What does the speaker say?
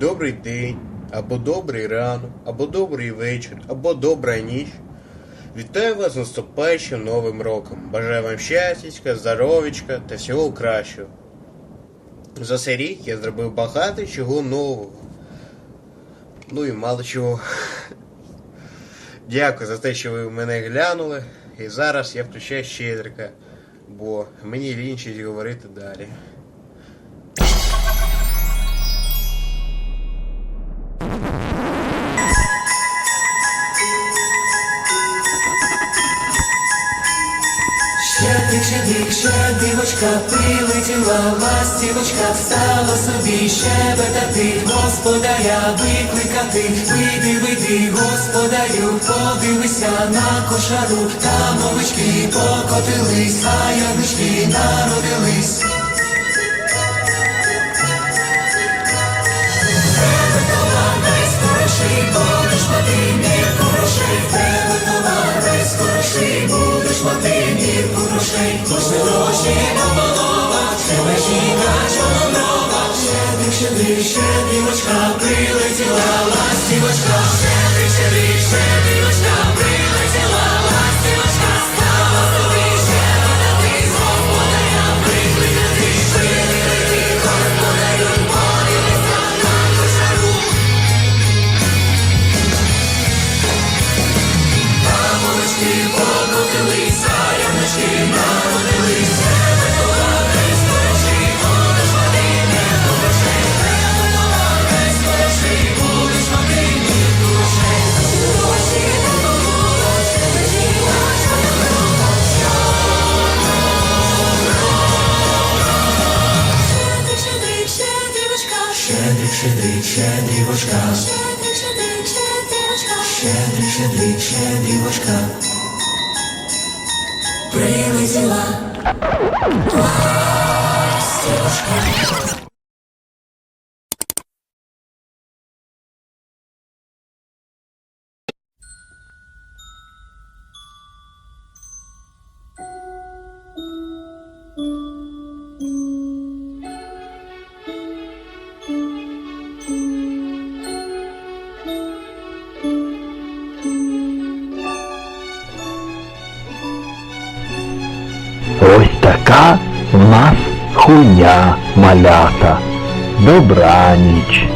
добрий день, або добрий ранок, або добрий вечір, або добра ніч. Вітаю вас з наступаючим новим роком. Бажаю вам щастячка, здоров'ячка та всього кращого. За цей рік я зробив багато чого нового. Ну і мало чого. Дякую за те, що ви мене глянули. І зараз я включаю щедрика, бо мені лінчить говорити далі. Щедрик, дикше, щедрівочка, прилетіла ластівочка, встала собі щебетати, господаря викликати, вийди, вийди, господарю, подивися на кошару, там овечки покотились, а ягнички народились. Мати мірку грошей, Кошти гроші на полова, тебе жінка чорнова, щедрик, щедрик, щедрівочка, прилетіла ластівочка, Щедрик, щедрик, щедрівочка, щедрик, щедрик, щедрівочка, щедрик, щедрик, щедрівочка. Прилетіла ластівочка. Така в нас хуйня малята. Добраніч.